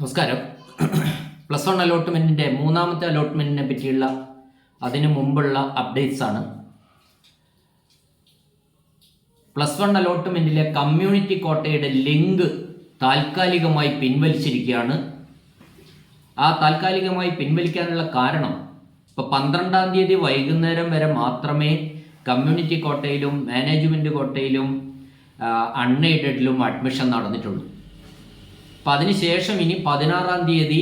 നമസ്കാരം. Plus one അലോട്ട്മെന്റിന്റെ മൂന്നാമത്തെ അലോട്ട്മെന്റിനെ പറ്റിയുള്ള അതിനു മുമ്പുള്ള അപ്ഡേറ്റ്സ് ആണ്. പ്ലസ് വൺ അലോട്ട്മെന്റിലെ കമ്മ്യൂണിറ്റി കോട്ടയുടെ ലിങ്ക് താൽക്കാലികമായി പിൻവലിച്ചിരിക്കുകയാണ്. ആ താൽക്കാലികമായി പിൻവലിക്കാനുള്ള കാരണം ഇപ്പോൾ പന്ത്രണ്ടാം തീയതി വൈകുന്നേരം വരെ മാത്രമേ കമ്മ്യൂണിറ്റി കോട്ടയിലും മാനേജ്മെന്റ് കോട്ടയിലും അൺഎയ്ഡഡിലും അഡ്മിഷൻ നടന്നിട്ടുള്ളൂ. അപ്പം അതിനുശേഷം ഇനി പതിനാറാം തീയതി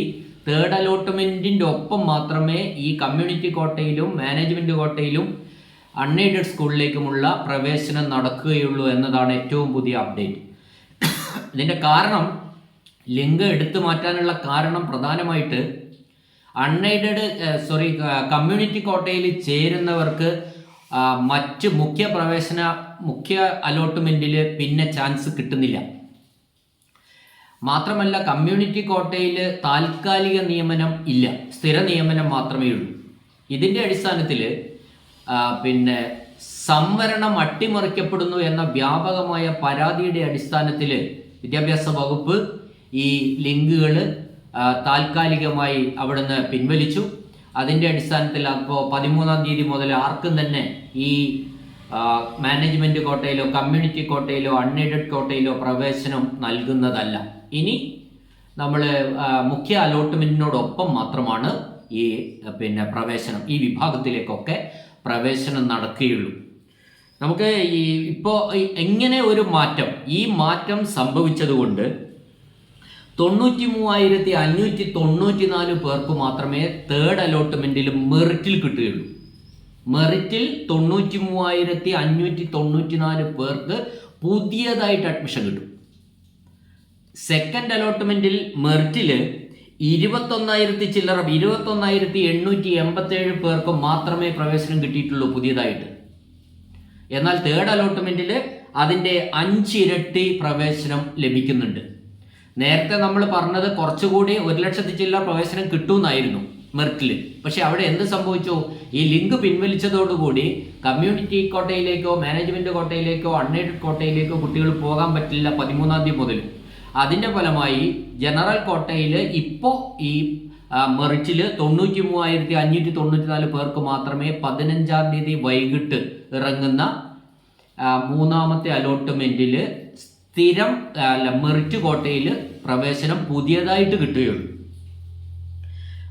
തേർഡ് അലോട്ട്മെന്റിന്റെ ഒപ്പം മാത്രമേ ഈ കമ്മ്യൂണിറ്റി കോട്ടയിലും മാനേജ്മെന്റ് കോട്ടയിലും അൺഎയ്ഡഡ് സ്കൂളിലേക്കുമുള്ള പ്രവേശനം നടക്കുകയുള്ളൂ എന്നതാണ് ഏറ്റവും പുതിയ അപ്ഡേറ്റ് ഇതിന്റെ കാരണം ലിങ്ക് എടുത്തു മാറ്റാനുള്ള കാരണം പ്രധാനമായിട്ട് അൺഎയ്ഡഡ് സോറി കമ്മ്യൂണിറ്റി കോട്ടയിൽ ചേരുന്നവർക്ക് മറ്റ് മുഖ്യ പ്രവേശന മുഖ്യ അലോട്ട്മെന്റിൽ പിന്നെ ചാൻസ് കിട്ടുന്നില്ല. മാത്രമല്ല കമ്മ്യൂണിറ്റി കോട്ടയിൽ താൽക്കാലിക നിയമനം ഇല്ല. സ്ഥിര നിയമനം മാത്രമേ ഉള്ളൂ. ഇതിന്റെ അടിസ്ഥാനത്തിൽ പിന്നെ സംവരണം അട്ടിമറിക്കപ്പെടുന്നു എന്ന വ്യാപകമായ പരാതിയുടെ അടിസ്ഥാനത്തിൽ വിദ്യാഭ്യാസ വകുപ്പ് ഈ ലിങ്കുകൾ താൽക്കാലികമായി അവിടുന്ന് പിൻവലിച്ചു. അതിന്റെ അടിസ്ഥാനത്തിൽ അപ്പോൾ പതിമൂന്നാം തീയതി മുതൽ ആർക്കും തന്നെ ഈ മാനേജ്മെന്റ് കോട്ടയിലോ കമ്മ്യൂണിറ്റി കോട്ടയിലോ അൺഎയ്ഡഡ് കോട്ടയിലോ പ്രവേശനം നൽകുന്നതല്ല. ഇനി നമ്മൾ മുഖ്യ അലോട്ട്മെന്റിനോടൊപ്പം മാത്രമാണ് ഈ പിന്നെ പ്രവേശനം ഈ വിഭാഗത്തിലേക്കൊക്കെ പ്രവേശനം നടക്കുകയുള്ളൂ. നമുക്ക് ഈ ഇപ്പോൾ എങ്ങനെ ഒരു മാറ്റം ഈ മാറ്റം സംഭവിച്ചതുകൊണ്ട് തൊണ്ണൂറ്റി മൂവായിരത്തി അഞ്ഞൂറ്റി തൊണ്ണൂറ്റി നാല് പേർക്ക് മാത്രമേ തേർഡ് അലോട്ട്മെന്റിൽ മെറിറ്റിൽ കിട്ടുകയുള്ളൂ. മെറിറ്റിൽ തൊണ്ണൂറ്റി മൂവായിരത്തി അഞ്ഞൂറ്റി തൊണ്ണൂറ്റി നാല് പേർക്ക് പുതിയതായിട്ട് അഡ്മിഷൻ കിട്ടും. സെക്കൻഡ് അലോട്ട്മെന്റിൽ മെറിറ്റിൽ ഇരുപത്തൊന്നായിരത്തി ചില്ലറ ഇരുപത്തൊന്നായിരത്തി എണ്ണൂറ്റി എൺപത്തേഴ് പേർക്ക് മാത്രമേ പ്രവേശനം കിട്ടിയിട്ടുള്ളൂ പുതിയതായിട്ട്. എന്നാൽ തേർഡ് അലോട്ട്മെന്റിൽ അതിന്റെ അഞ്ചിരട്ടി പ്രവേശനം ലഭിക്കുന്നുണ്ട്. നേരത്തെ നമ്മൾ പറഞ്ഞത് കുറച്ചുകൂടി ഒരു ലക്ഷത്തി ചില്ലറ പ്രവേശനം കിട്ടുമെന്നായിരുന്നു മെറിറ്റിൽ പക്ഷെ അവിടെ എന്ത് സംഭവിച്ചു? ഈ ലിങ്ക് പിൻവലിച്ചതോടുകൂടി കമ്മ്യൂണിറ്റി കോട്ടയിലേക്കോ മാനേജ്മെന്റ് കോട്ടയിലേക്കോ അൺഎയ്ഡഡ് കോട്ടയിലേക്കോ കുട്ടികൾ പോകാൻ പറ്റില്ല പതിമൂന്നാം തീയതി മുതൽ. അതിന്റെ ഫലമായി ജനറൽ കോട്ടയിൽ ഇപ്പോൾ ഈ മെറിറ്റിൽ തൊണ്ണൂറ്റി മൂവായിരത്തി അഞ്ഞൂറ്റി തൊണ്ണൂറ്റി നാല് പേർക്ക് മാത്രമേ പതിനഞ്ചാം തീയതി വൈകിട്ട് ഇറങ്ങുന്ന മൂന്നാമത്തെ അലോട്ട്മെന്റിൽ സ്ഥിരം മെറിറ്റ് കോട്ടയിൽ പ്രവേശനം പുതിയതായിട്ട് കിട്ടുകയുള്ളൂ.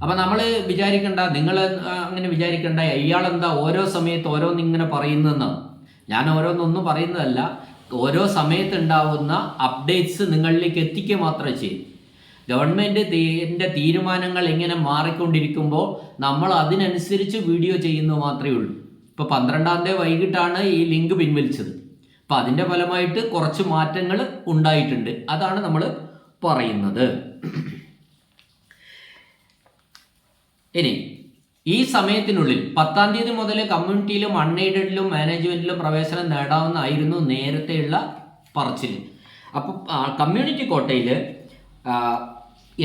അപ്പം നമ്മൾ വിചാരിക്കണ്ട നിങ്ങൾ അങ്ങനെ വിചാരിക്കണ്ട ഇയാളെന്താ ഓരോ സമയത്ത് ഓരോന്നിങ്ങനെ പറയുന്നതെന്നാണ് ഞാൻ ഓരോന്നൊന്നും പറയുന്നതല്ല. ഓരോ സമയത്ത് ഉണ്ടാവുന്ന അപ്ഡേറ്റ്സ് നിങ്ങളിലേക്ക് എത്തിക്കുക മാത്രമേ ചെയ്യും. ഗവൺമെന്റ് തീരുമാനങ്ങൾ എങ്ങനെ മാറിക്കൊണ്ടിരിക്കുമ്പോൾ നമ്മൾ അതിനനുസരിച്ച് വീഡിയോ ചെയ്യുന്നു മാത്രമേ ഉള്ളൂ. ഇപ്പോൾ പന്ത്രണ്ടാം തീയതി വൈകിട്ടാണ് ഈ ലിങ്ക് പിൻവലിച്ചത്. അപ്പോൾ അതിന്റെ ഫലമായിട്ട് കുറച്ച് മാറ്റങ്ങൾ ഉണ്ടായിട്ടുണ്ട്. അതാണ് നമ്മൾ പറയുന്നത്. ഇനി ഈ സമയത്തിനുള്ളിൽ പത്താം തീയതി മുതൽ കമ്മ്യൂണിറ്റിയിലും അൺഎയ്ഡഡിലും മാനേജ്മെന്റിലും പ്രവേശനം നേടാവുന്നതായിരുന്നു നേരത്തെയുള്ള പറച്ചിൽ. അപ്പോൾ കമ്മ്യൂണിറ്റി കോട്ടയിൽ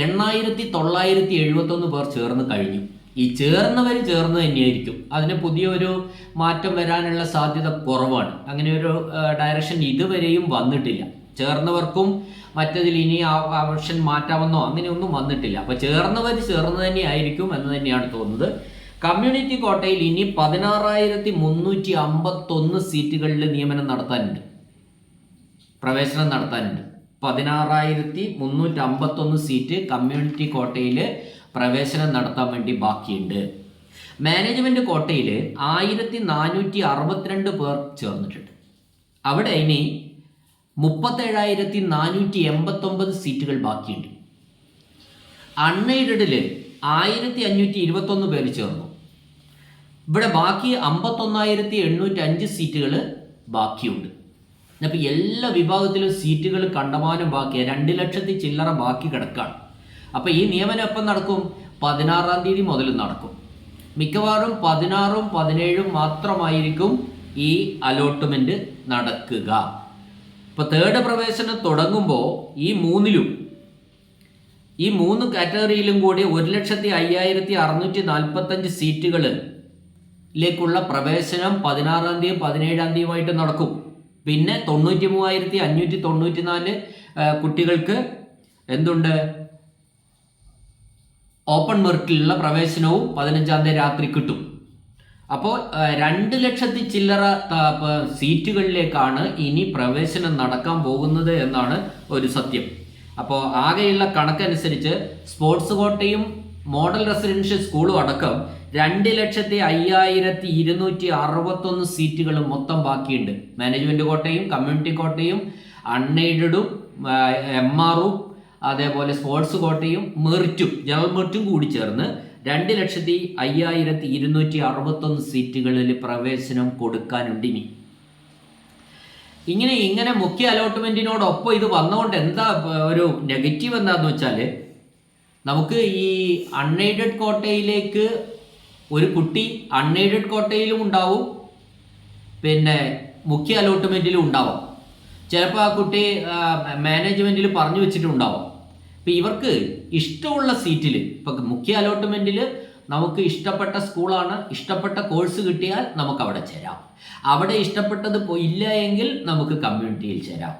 എണ്ണായിരത്തി തൊള്ളായിരത്തി എഴുപത്തൊന്ന് പേർ ചേർന്ന് കഴിഞ്ഞു. ഈ ചേർന്നവർ ചേർന്ന് തന്നെയായിരിക്കും. അതിന് പുതിയൊരു മാറ്റം വരാനുള്ള സാധ്യത കുറവാണ്. അങ്ങനെ ഒരു ഡയറക്ഷൻ ഇതുവരെയും വന്നിട്ടില്ല. ചേർന്നവർക്കും മറ്റതിൽ ഇനി ആ ഓപ്ഷൻ മാറ്റാമെന്നോ അങ്ങനെയൊന്നും വന്നിട്ടില്ല. അപ്പോൾ ചേർന്നവർ ചേർന്ന് തന്നെ ആയിരിക്കും എന്ന് തന്നെയാണ് തോന്നുന്നത്. കമ്മ്യൂണിറ്റി കോട്ടയിൽ ഇനി പതിനാറായിരത്തി മുന്നൂറ്റി അമ്പത്തൊന്ന് സീറ്റുകളിൽ നിയമനം നടത്താനുണ്ട്. പ്രവേശനം നടത്താനുണ്ട്. പതിനാറായിരത്തി മുന്നൂറ്റി അമ്പത്തൊന്ന് സീറ്റ് കമ്മ്യൂണിറ്റി കോട്ടയിൽ പ്രവേശനം നടത്താൻ വേണ്ടി ബാക്കിയുണ്ട്. മാനേജ്മെന്റ് കോട്ടയിൽ ആയിരത്തി നാനൂറ്റി അറുപത്തിരണ്ട് പേർ ചേർന്നിട്ടുണ്ട്. അവിടെ ഇനി മുപ്പത്തേഴായിരത്തി നാനൂറ്റി എൺപത്തൊമ്പത് സീറ്റുകൾ ബാക്കിയുണ്ട്. അൺഎയ്ഡഡിൽ ആയിരത്തി അഞ്ഞൂറ്റി ഇരുപത്തൊന്ന് പേര് ചേർന്നു. ഇവിടെ ബാക്കി അമ്പത്തൊന്നായിരത്തി എണ്ണൂറ്റി അഞ്ച് സീറ്റുകൾ ബാക്കിയുണ്ട്. അപ്പോൾ എല്ലാ വിഭാഗത്തിലും സീറ്റുകൾ കണ്ടമാനം ബാക്കിയാണ് രണ്ട് ലക്ഷത്തി ചില്ലറ ബാക്കി കിടക്കാണ്. അപ്പോൾ ഈ നിയമനം എപ്പം നടക്കും? പതിനാറാം തീയതി മുതൽ നടക്കും. മിക്കവാറും പതിനാറും പതിനേഴും മാത്രമായിരിക്കും ഈ അലോട്ട്മെന്റ് നടക്കുക. ഇപ്പോൾ തേർഡ് പ്രവേശനം തുടങ്ങുമ്പോൾ ഈ മൂന്നിലും ഈ മൂന്ന് കാറ്റഗറിയിലും കൂടി ഒരു ലക്ഷത്തി അയ്യായിരത്തി അറുന്നൂറ്റി നാൽപ്പത്തഞ്ച് സീറ്റുകളിലേക്കുള്ള പ്രവേശനം പതിനാറാം തീയതി പതിനേഴാം തീയതിയുമായിട്ട് നടക്കും. പിന്നെ തൊണ്ണൂറ്റി മൂവായിരത്തി അഞ്ഞൂറ്റി തൊണ്ണൂറ്റി നാല് കുട്ടികൾക്ക് എന്തുണ്ട്? ഓപ്പൺ മെറിറ്റിലുള്ള പ്രവേശനവും പതിനഞ്ചാം തീയതി രാത്രി കിട്ടും. അപ്പോൾ രണ്ട് ലക്ഷത്തി ചില്ലറ സീറ്റുകളിലേക്കാണ് ഇനി പ്രവേശനം നടക്കാൻ പോകുന്നത് എന്നാണ് ഒരു സത്യം. അപ്പോൾ ആകെയുള്ള കണക്കനുസരിച്ച് സ്പോർട്സ് കോട്ടയും മോഡൽ റെസിഡൻഷ്യൽ സ്കൂളും അടക്കം രണ്ട് ലക്ഷത്തി അയ്യായിരത്തി ഇരുന്നൂറ്റി അറുപത്തൊന്ന് സീറ്റുകൾ മൊത്തം ബാക്കിയുണ്ട്. മാനേജ്മെന്റ് കോട്ടയും കമ്മ്യൂണിറ്റി കോട്ടയും അൺഎയ്ഡും എം ആറും അതേപോലെ സ്പോർട്സ് കോട്ടയും മെറിറ്റും ജനറൽ മെറിറ്റും കൂടി ചേർന്ന് രണ്ട് ലക്ഷത്തി അയ്യായിരത്തി ഇരുന്നൂറ്റി അറുപത്തൊന്ന് സീറ്റുകളിൽ പ്രവേശനം കൊടുക്കാനുണ്ട് ഇനി. ഇങ്ങനെ ഇങ്ങനെ മുഖ്യ അലോട്ട്മെന്റിനോടൊപ്പം ഇത് വന്നുകൊണ്ട് എന്താ ഒരു നെഗറ്റീവ് എന്താന്ന് വെച്ചാൽ നമുക്ക് ഈ അൺഎയ്ഡഡ് കോട്ടയിലേക്ക് ഒരു കുട്ടി അൺഎയ്ഡഡ് കോട്ടയിലും ഉണ്ടാവും പിന്നെ മുഖ്യ അലോട്ട്മെന്റിലും ഉണ്ടാവും. ചിലപ്പോൾ ആ കുട്ടി മാനേജ്മെന്റിൽ പറഞ്ഞു വെച്ചിട്ടുണ്ടാവും ഇപ്പം ഇവർക്ക് ഇഷ്ടമുള്ള സീറ്റിൽ ഇപ്പം മുഖ്യ അലോട്ട്മെന്റിൽ നമുക്ക് ഇഷ്ടപ്പെട്ട സ്കൂളാണ് ഇഷ്ടപ്പെട്ട കോഴ്സ് കിട്ടിയാൽ നമുക്ക് അവിടെ ചേരാം. അവിടെ ഇഷ്ടപ്പെട്ടത് ഇല്ല എങ്കിൽ നമുക്ക് കമ്മ്യൂണിറ്റിയിൽ ചേരാം.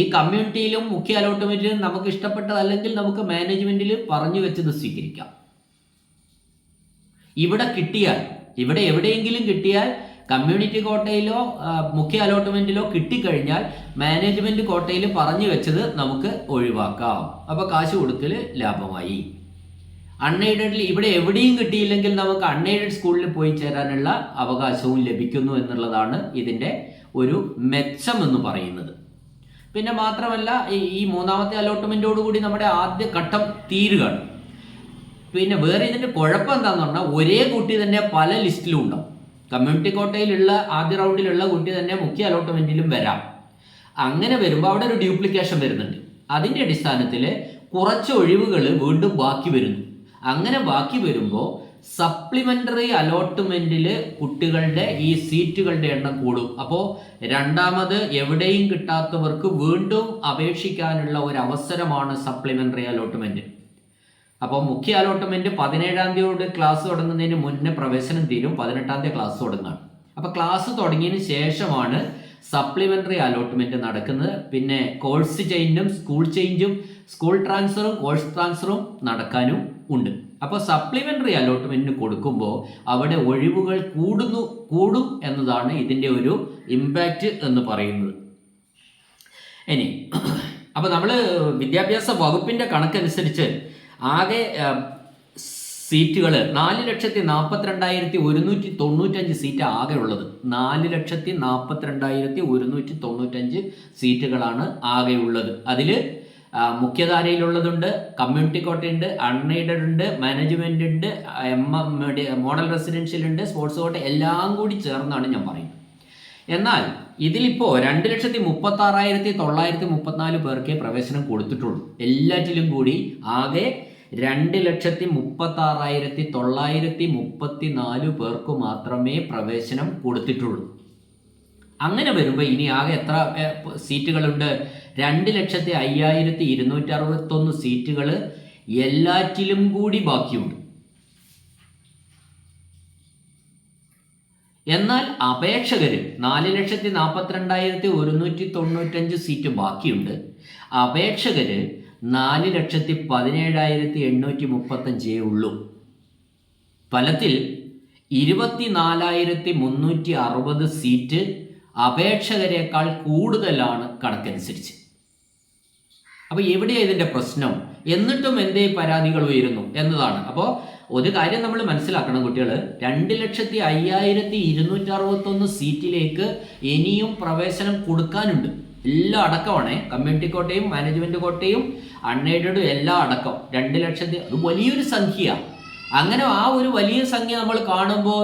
ഈ കമ്മ്യൂണിറ്റിയിലും മുഖ്യ അലോട്ട്മെന്റിലും നമുക്ക് ഇഷ്ടപ്പെട്ടതല്ലെങ്കിൽ നമുക്ക് മാനേജ്മെന്റിൽ പറഞ്ഞു വെച്ചത് സ്വീകരിക്കാം. ഇവിടെ കിട്ടിയാൽ ഇവിടെ എവിടെയെങ്കിലും കിട്ടിയാൽ കമ്മ്യൂണിറ്റി കോട്ടയിലോ മുഖ്യ അലോട്ട്മെന്റിലോ കിട്ടിക്കഴിഞ്ഞാൽ മാനേജ്മെന്റ് കോട്ടയിൽ പറഞ്ഞു വെച്ചത് നമുക്ക് ഒഴിവാക്കാം. അപ്പോൾ കാശ് കൊടുക്കൽ ലാഭമായി. അൺഎയ്ഡഡിൽ ഇവിടെ എവിടെയും കിട്ടിയില്ലെങ്കിൽ നമുക്ക് അൺഎയ്ഡഡ് സ്കൂളിൽ പോയി ചേരാനുള്ള അവകാശവും ലഭിക്കുന്നു എന്നുള്ളതാണ് ഇതിന്റെ ഒരു മെച്ചം എന്ന് പറയുന്നത്. പിന്നെ മാത്രമല്ല ഈ- മൂന്നാമത്തെ അലോട്ട്മെന്റോട് കൂടി നമ്മുടെ ആദ്യ ഘട്ടം തീരുകയാണ്. പിന്നെ വേറെ ഇതിന്റെ കുഴപ്പം എന്താന്ന് പറഞ്ഞാൽ ഒരേ കുട്ടി തന്നെ പല ലിസ്റ്റിലും ഉണ്ടാവും. കമ്മ്യൂണിറ്റി കോട്ടയിലുള്ള ആദ്യ റൗണ്ടിലുള്ള കുട്ടി തന്നെ മുഖ്യ അലോട്ട്മെന്റിലും വരാം. അങ്ങനെ വരുമ്പോൾ അവിടെ ഒരു ഡ്യൂപ്ലിക്കേഷൻ വരുന്നുണ്ട്. അതിന്റെ അടിസ്ഥാനത്തിൽ കുറച്ച് ഒഴിവുകൾ വീണ്ടും ബാക്കി വരുന്നു. അങ്ങനെ ബാക്കി വരുമ്പോൾ സപ്ലിമെന്ററി അലോട്ട്മെന്റിൽ കുട്ടികളുടെ ഈ സീറ്റുകളുടെ എണ്ണം കൂടും. അപ്പോൾ രണ്ടാമത് എവിടെയും കിട്ടാത്തവർക്ക് വീണ്ടും അപേക്ഷിക്കാനുള്ള ഒരു അവസരമാണ് സപ്ലിമെന്ററി അലോട്ട്മെന്റ്. അപ്പോൾ മുഖ്യ അലോട്ട്മെന്റ് പതിനേഴാം തീയതിയോട് ക്ലാസ് തുടങ്ങുന്നതിന് മുന്നേ പ്രവേശനം തീരും. പതിനെട്ടാം തീയതി ക്ലാസ് തുടങ്ങുകയാണ്. അപ്പോൾ ക്ലാസ് തുടങ്ങിയതിന് ശേഷമാണ് സപ്ലിമെന്ററി അലോട്ട്മെന്റ് നടക്കുന്നത്. പിന്നെ കോഴ്സ് ചേഞ്ചും സ്കൂൾ ചേഞ്ചും സ്കൂൾ ട്രാൻസ്ഫറും കോഴ്സ് ട്രാൻസ്ഫറും നടക്കാനും ഉണ്ട്. അപ്പോൾ സപ്ലിമെന്ററി അലോട്ട്മെന്റിന് കൊടുക്കുമ്പോൾ അവിടെ ഒഴിവുകൾ കൂടുന്നു കൂടും എന്നതാണ് ഇതിന്റെ ഒരു ഇമ്പാക്റ്റ് എന്ന് പറയുന്നത്. ഇനി അപ്പോൾ നമ്മൾ വിദ്യാഭ്യാസ വകുപ്പിന്റെ കണക്കനുസരിച്ച് ആകെ സീറ്റുകൾ നാല് ലക്ഷത്തി നാൽപ്പത്തിരണ്ടായിരത്തി ഒരുന്നൂറ്റി തൊണ്ണൂറ്റഞ്ച് സീറ്റ് ആകെ ഉള്ളത്. നാല് ലക്ഷത്തി നാൽപ്പത്തിരണ്ടായിരത്തി ഒരുന്നൂറ്റി തൊണ്ണൂറ്റഞ്ച് സീറ്റുകളാണ് ആകെ ഉള്ളത്. അതിൽ മുഖ്യധാരയിലുള്ളതുണ്ട് കമ്മ്യൂണിറ്റി കോട്ടയുണ്ട് അൺഎയ്ഡഡ് ഉണ്ട് മാനേജ്മെന്റ് ഉണ്ട് എം എം മോഡൽ റെസിഡൻഷ്യൽ ഉണ്ട് സ്പോർട്സ് കോട്ട എല്ലാം കൂടി ചേർന്നാണ് ഞാൻ പറയുന്നത്. എന്നാൽ ഇതിലിപ്പോൾ രണ്ട് ലക്ഷത്തി മുപ്പത്തി ആറായിരത്തി തൊള്ളായിരത്തി മുപ്പത്തിനാല് പേർക്കേ പ്രവേശനം കൊടുത്തിട്ടുള്ളൂ. എല്ലാറ്റിലും കൂടി ആകെ രണ്ട് ലക്ഷത്തി മുപ്പത്തി ആറായിരത്തി തൊള്ളായിരത്തി മുപ്പത്തി നാല് പേർക്ക് മാത്രമേ പ്രവേശനം കൊടുത്തിട്ടുള്ളൂ. അങ്ങനെ വരുമ്പോൾ ഇനി ആകെ എത്ര സീറ്റുകളുണ്ട് രണ്ട് ലക്ഷത്തി അയ്യായിരത്തി ഇരുന്നൂറ്റി അറുപത്തൊന്ന് സീറ്റുകൾ എല്ലാറ്റിലും കൂടി ബാക്കിയുണ്ട്. എന്നാൽ അപേക്ഷകർ നാല് ലക്ഷത്തി നാൽപ്പത്തിരണ്ടായിരത്തി ഒരുന്നൂറ്റി തൊണ്ണൂറ്റഞ്ച് സീറ്റ് ബാക്കിയുണ്ട്. അപേക്ഷകർ നാല് ലക്ഷത്തി പതിനേഴായിരത്തി എണ്ണൂറ്റി മുപ്പത്തഞ്ചേ ഉള്ളൂ. ഫലത്തിൽ ഇരുപത്തിനാലായിരത്തി മുന്നൂറ്റി അറുപത് സീറ്റ് അപേക്ഷകരെക്കാൾ കൂടുതലാണ് കണക്കനുസരിച്ച്. അപ്പോൾ എവിടെയാണ് ഇതിന്റെ പ്രശ്നം? എന്നിട്ടും എന്തേ പരാതികൾ ഉയരുന്നു എന്നതാണ്. അപ്പോൾ ഒരു കാര്യം നമ്മൾ മനസ്സിലാക്കണം കുട്ടികൾ രണ്ട് ലക്ഷത്തി അയ്യായിരത്തി ഇരുന്നൂറ്റി അറുപത്തൊന്ന് സീറ്റിലേക്ക് ഇനിയും പ്രവേശനം കൊടുക്കാനുണ്ട്. എല്ലാം അടക്കമാണ്. കമ്മ്യൂണിറ്റി കോട്ടയും മാനേജ്മെന്റ് കോട്ടയും അൺഎയ്ഡഡും എല്ലാം അടക്കം. രണ്ട് ലക്ഷത്തി അത് വലിയൊരു സംഖ്യ. അങ്ങനെ ആ ഒരു വലിയ സംഖ്യ നമ്മൾ കാണുമ്പോൾ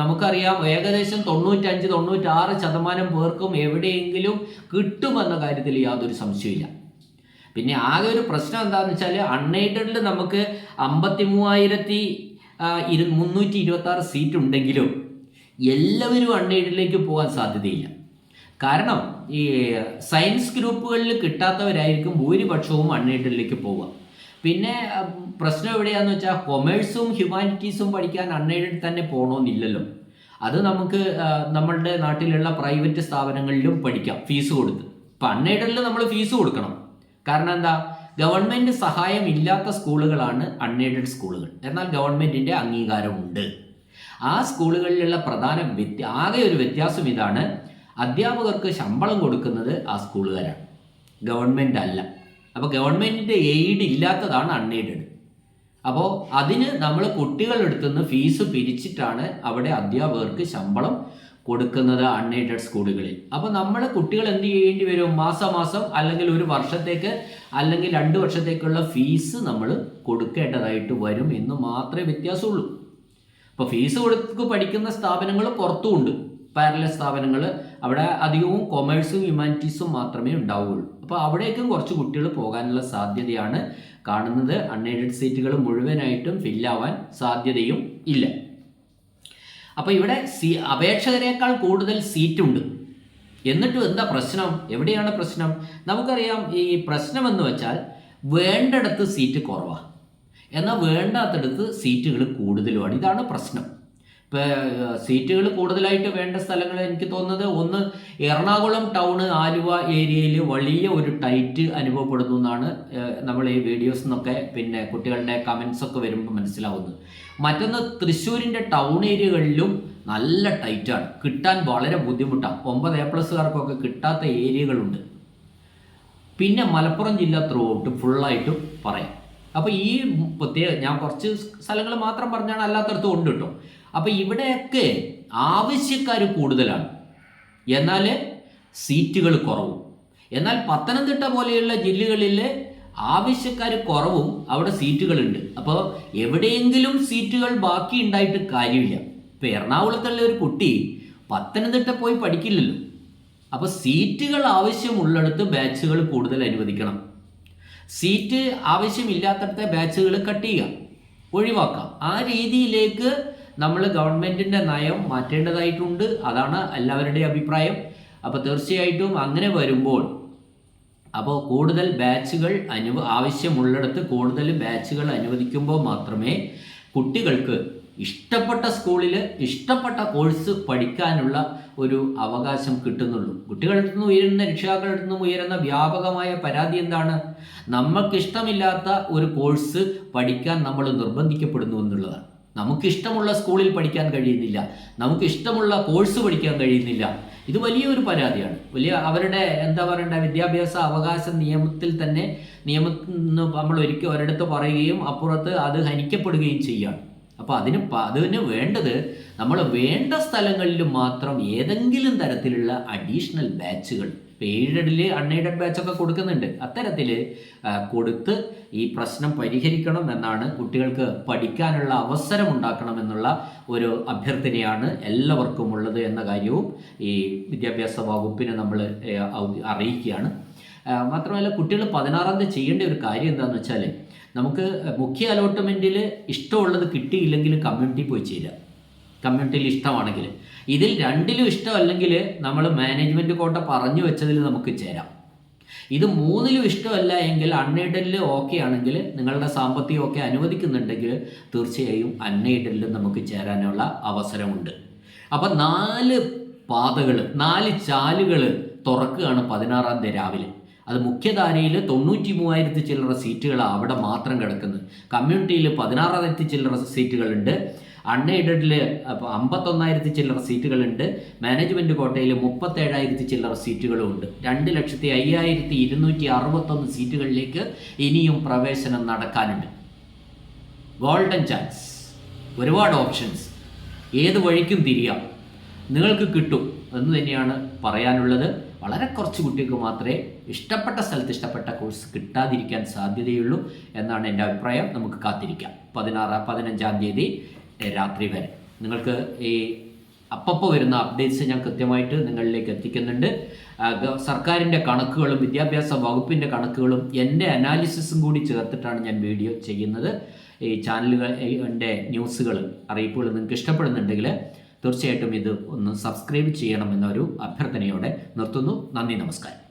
നമുക്കറിയാം ഏകദേശം തൊണ്ണൂറ്റഞ്ച് തൊണ്ണൂറ്റാറ് ശതമാനം പേർക്കും എവിടെയെങ്കിലും കിട്ടുമെന്ന കാര്യത്തിൽ യാതൊരു സംശയമില്ല പിന്നെ ആകെ ഒരു പ്രശ്നം എന്താണെന്ന് വെച്ചാൽ അൺഎയ്ഡഡിൽ നമുക്ക് അമ്പത്തി മൂവായിരത്തി ഇരു മുന്നൂറ്റി ഇരുപത്തി ആറ് സീറ്റ് ഉണ്ടെങ്കിലും എല്ലാവരും അൺഎയ്ഡിലേക്ക് പോകാൻ സാധ്യതയില്ല. കാരണം ഈ സയൻസ് ഗ്രൂപ്പുകളിൽ കിട്ടാത്തവരായിരിക്കും ഭൂരിപക്ഷവും അണ്ണേറ്റിലേക്ക് പോവുക. പിന്നെ പ്രശ്നം എവിടെയാണെന്ന് വെച്ചാൽ കൊമേഴ്സും ഹ്യൂമാനിറ്റീസും പഠിക്കാൻ അൺഎയ്ഡഡ് തന്നെ പോകണമെന്നില്ലല്ലോ അത് നമുക്ക് നമ്മളുടെ നാട്ടിലുള്ള പ്രൈവറ്റ് സ്ഥാപനങ്ങളിലും പഠിക്കാം ഫീസ് കൊടുത്ത്. ഇപ്പം അൺഎയ്ഡഡിൽ നമ്മൾ ഫീസ് കൊടുക്കണം. കാരണം എന്താ? ഗവൺമെന്റ് സഹായം ഇല്ലാത്ത സ്കൂളുകളാണ് അൺഎയ്ഡഡ് സ്കൂളുകൾ. എന്നാൽ ഗവൺമെന്റിന്റെ അംഗീകാരമുണ്ട്. ആ സ്കൂളുകളിലുള്ള പ്രധാന വ്യത്യ ആകെ ഒരു വ്യത്യാസം ഇതാണ്. അധ്യാപകർക്ക് ശമ്പളം കൊടുക്കുന്നത് ആ സ്കൂളുകാരാണ്. ഗവൺമെന്റ് അല്ല. അപ്പോൾ ഗവൺമെന്റിന്റെ എയ്ഡ് ഇല്ലാത്തതാണ് അൺഎയ്ഡഡ്. അപ്പോൾ അതിന് നമ്മൾ കുട്ടികളെടുത്തു നിന്ന് ഫീസ് പിരിച്ചിട്ടാണ് അവിടെ അധ്യാപകർക്ക് ശമ്പളം കൊടുക്കുന്നത് അൺഎയ്ഡഡ് സ്കൂളുകളിൽ. അപ്പോൾ നമ്മൾ കുട്ടികൾ എന്ത് ചെയ്യേണ്ടി വരും? മാസമാസം അല്ലെങ്കിൽ ഒരു വർഷത്തേക്ക് അല്ലെങ്കിൽ രണ്ട് വർഷത്തേക്കുള്ള ഫീസ് നമ്മൾ കൊടുക്കേണ്ടതായിട്ട് വരും എന്ന് മാത്രമേ വ്യത്യാസമുള്ളൂ. അപ്പോൾ ഫീസ് കൊടുത്ത് പഠിക്കുന്ന സ്ഥാപനങ്ങൾ പുറത്തുമുണ്ട്. പാരല സ്ഥാപനങ്ങൾ അവിടെ അധികവും കൊമേഴ്സും ഹ്യൂമാനിറ്റീസും മാത്രമേ ഉണ്ടാവുകയുള്ളൂ. അപ്പോൾ അവിടേക്കും കുറച്ച് കുട്ടികൾ പോകാനുള്ള സാധ്യതയാണ് കാണുന്നത്. അൺഎയ്ഡഡ് സീറ്റുകൾ മുഴുവനായിട്ടും ഫില്ലാവാൻ സാധ്യതയും ഇല്ല. അപ്പോൾ ഇവിടെ സീ അപേക്ഷകരെക്കാൾ കൂടുതൽ സീറ്റുണ്ട് എന്നിട്ടും എന്താ പ്രശ്നം? എവിടെയാണ് പ്രശ്നം? നമുക്കറിയാം ഈ പ്രശ്നം എന്ന് വെച്ചാൽ വേണ്ടടത്ത് സീറ്റ് കുറവാണ് എന്നാൽ വേണ്ടാത്തടത്ത് സീറ്റുകൾ കൂടുതലുമാണ്. ഇതാണ് പ്രശ്നം. ഇപ്പോൾ സീറ്റുകൾ കൂടുതലായിട്ട് വേണ്ട സ്ഥലങ്ങൾ എനിക്ക് തോന്നുന്നത് ഒന്ന് എറണാകുളം ടൗൺ ആലുവ ഏരിയയിൽ വലിയ ഒരു ടൈറ്റ് അനുഭവപ്പെടുന്നു എന്നാണ് നമ്മൾ ഈ വീഡിയോസ് നിന്നൊക്കെ പിന്നെ കുട്ടികളുടെ കമൻസ് ഒക്കെ വരുമ്പോൾ മനസ്സിലാവുന്നത്. മറ്റൊന്ന് തൃശ്ശൂരിന്റെ ടൗൺ ഏരിയകളിലും നല്ല ടൈറ്റാണ് കിട്ടാൻ വളരെ ബുദ്ധിമുട്ടാണ് ഒമ്പത് എ പ്ലസ്സുകാർക്കൊക്കെ കിട്ടാത്ത ഏരിയകളുണ്ട്. പിന്നെ മലപ്പുറം ജില്ല ത്രൂ ഔട്ട് ഫുള്ളായിട്ടും പറയാം. അപ്പോൾ ഈ പ്രത്യേക ഞാൻ കുറച്ച് സ്ഥലങ്ങൾ മാത്രം പറഞ്ഞാണ് അല്ലാത്തടത്തും ഉണ്ട് കേട്ടോ അപ്പോൾ ഇവിടെയൊക്കെ ആവശ്യക്കാർ കൂടുതലാണ്. എന്നാൽ സീറ്റുകൾ കുറവും. എന്നാൽ പത്തനംതിട്ട പോലെയുള്ള ജില്ലകളിലെ ആവശ്യക്കാർ കുറവും അവിടെ സീറ്റുകളുണ്ട്. അപ്പോൾ എവിടെയെങ്കിലും സീറ്റുകൾ ബാക്കി ഉണ്ടായിട്ട് കാര്യമില്ല. ഇപ്പോൾ എറണാകുളത്തുള്ള ഒരു കുട്ടി പത്തനംതിട്ട പോയി പഠിക്കില്ലല്ലോ. അപ്പോൾ സീറ്റുകൾ ആവശ്യമുള്ളിടത്ത് ബാച്ചുകൾ കൂടുതൽ അനുവദിക്കണം. സീറ്റ് ആവശ്യമില്ലാത്തടത്തെ ബാച്ചുകൾ കട്ട് ചെയ്യുക ഒഴിവാക്കാം. ആ രീതിയിലേക്ക് നമ്മൾ ഗവൺമെന്റിന്റെ നയം മാറ്റേണ്ടതായിട്ടുണ്ട്. അതാണ് എല്ലാവരുടെയും അഭിപ്രായം. അപ്പോൾ തീർച്ചയായിട്ടും അങ്ങനെ വരുമ്പോൾ അപ്പോൾ കൂടുതൽ ബാച്ചുകൾ അനുവ ആവശ്യമുള്ളിടത്ത് കൂടുതൽ ബാച്ചുകൾ അനുവദിക്കുമ്പോൾ മാത്രമേ കുട്ടികൾക്ക് ഇഷ്ടപ്പെട്ട സ്കൂളിൽ ഇഷ്ടപ്പെട്ട കോഴ്സ് പഠിക്കാനുള്ള ഒരു അവകാശം കിട്ടുന്നുള്ളൂ. കുട്ടികളുടെ നിന്ന് ഉയരുന്ന രക്ഷിതാക്കളുടെ നിന്നും ഉയരുന്ന വ്യാപകമായ പരാതി എന്താണ്? നമുക്കിഷ്ടമില്ലാത്ത ഒരു കോഴ്സ് പഠിക്കാൻ നമ്മൾ നിർബന്ധിക്കപ്പെടുന്നു എന്നുള്ളതാണ്. നമുക്ക് ഇഷ്ടമുള്ള സ്കൂളിൽ പഠിക്കാൻ കഴിയുന്നില്ല. നമുക്ക് ഇഷ്ടമുള്ള കോഴ്സ് പഠിക്കാൻ കഴിയുന്നില്ല. ഇത് വലിയൊരു പരാതിയാണ്. വലിയ അവരുടെ എന്താ പറയണ്ട വിദ്യാഭ്യാസ അവകാശ നിയമത്തിൽ തന്നെ നിന്ന് നമ്മൾ ഒരിക്കൽ ഒരിടത്ത് പറയുകയും അപ്പുറത്ത് അത് ഹനിക്കപ്പെടുകയും ചെയ്യുകയാണ്. അപ്പോൾ അതിന് അതിന് വേണ്ടത് നമ്മൾ വേണ്ട സ്ഥലങ്ങളിൽ മാത്രം ഏതെങ്കിലും തരത്തിലുള്ള അഡീഷണൽ ബാച്ചുകൾ ഇപ്പോൾ എയ്ഡഡിൽ അൺഎയ്ഡഡ് ബാച്ചൊക്കെ കൊടുക്കുന്നുണ്ട് അത്തരത്തിൽ കൊടുത്ത് ഈ പ്രശ്നം പരിഹരിക്കണം എന്നാണ് കുട്ടികൾക്ക് പഠിക്കാനുള്ള അവസരം ഉണ്ടാക്കണം എന്നുള്ള ഒരു അഭ്യർത്ഥനയാണ് എല്ലാവർക്കും ഉള്ളത് എന്ന കാര്യവും ഈ വിദ്യാഭ്യാസ വകുപ്പിനെ നമ്മൾ അറിയിക്കുകയാണ്. മാത്രമല്ല കുട്ടികൾ പതിനാറാം തീയതി ചെയ്യേണ്ട ഒരു കാര്യം എന്താണെന്ന് വെച്ചാൽ നമുക്ക് മുഖ്യ അലോട്ട്മെന്റിൽ ഇഷ്ടമുള്ളത് കിട്ടിയില്ലെങ്കിൽ കമ്മ്യൂണിറ്റി പോയി ചെയ്യുക കമ്മ്യൂണിറ്റിയിൽ ഇഷ്ടമാണെങ്കിൽ. ഇതിൽ രണ്ടിലും ഇഷ്ടമല്ലെങ്കിൽ നമ്മൾ മാനേജ്മെന്റ് കോട്ട പറഞ്ഞു വെച്ചതിൽ നമുക്ക് ചേരാം. ഇത് മൂന്നിലും ഇഷ്ടമല്ല എങ്കിൽ അൺഎയ്ഡഡിൽ ഓക്കെ ആണെങ്കിൽ നിങ്ങളുടെ സാമ്പത്തികം ഒക്കെ അനുവദിക്കുന്നുണ്ടെങ്കിൽ തീർച്ചയായും അൺഎയ്ഡഡിൽ നമുക്ക് ചേരാനുള്ള അവസരമുണ്ട്. അപ്പം നാല് പാതകൾ നാല് ചാലുകൾ തുറക്കുകയാണ് പതിനാറാം തീയതി രാവിലെ. അത് മുഖ്യധാരയിൽ തൊണ്ണൂറ്റി മൂവായിരത്തി ചില്ലറ സീറ്റുകൾ അവിടെ മാത്രം കിടക്കുന്നത്. കമ്മ്യൂണിറ്റിയിൽ പതിനാറായിരത്തി ചില്ലറ സീറ്റുകളുണ്ട്. അൺഎയ്ഡഡിൽ അമ്പത്തൊന്നായിരത്തി ചില്ലറ സീറ്റുകളുണ്ട്. മാനേജ്മെന്റ് കോട്ടയിൽ മുപ്പത്തേഴായിരത്തി ചില്ലറ സീറ്റുകളും ഉണ്ട് രണ്ട് ലക്ഷത്തി അയ്യായിരത്തി ഇരുന്നൂറ്റി അറുപത്തൊന്ന് സീറ്റുകളിലേക്ക് ഇനിയും പ്രവേശനം നടക്കാനുണ്ട്. Golden chance. ഒരുപാട് ഓപ്ഷൻസ്. ഏത് വഴിക്കും തിരിയാം. നിങ്ങൾക്ക് കിട്ടും എന്ന് തന്നെയാണ് പറയാനുള്ളത്. വളരെ കുറച്ച് കുട്ടികൾക്ക് മാത്രമേ ഇഷ്ടപ്പെട്ട സ്ഥലത്ത് ഇഷ്ടപ്പെട്ട കോഴ്സ് കിട്ടാതിരിക്കാൻ സാധ്യതയുള്ളൂ എന്നാണ് എന്റെ അഭിപ്രായം. നമുക്ക് കാത്തിരിക്കാം. പതിനാറ് പതിനഞ്ചാം തീയതി രാത്രി വരെ. നിങ്ങൾക്ക് ഈ അപ്പപ്പോൾ വരുന്ന അപ്ഡേറ്റ്സ് ഞാൻ കൃത്യമായിട്ട് നിങ്ങളിലേക്ക് എത്തിക്കുന്നുണ്ട്. സർക്കാരിന്റെ കണക്കുകളും വിദ്യാഭ്യാസ വകുപ്പിന്റെ കണക്കുകളും എന്റെ അനാലിസിസും കൂടി ചേർത്തിട്ടാണ് ഞാൻ വീഡിയോ ചെയ്യുന്നത്. ഈ ചാനലുകൾ എന്റെ ന്യൂസുകൾ അറിയിപ്പുകൾ നിങ്ങൾക്ക് ഇഷ്ടപ്പെടുന്നുണ്ടെങ്കിൽ തീർച്ചയായിട്ടും ഇത് ഒന്ന് സബ്സ്ക്രൈബ് ചെയ്യണമെന്നൊരു അഭ്യർത്ഥനയോടെ നിർത്തുന്നു. നന്ദി നമസ്കാരം.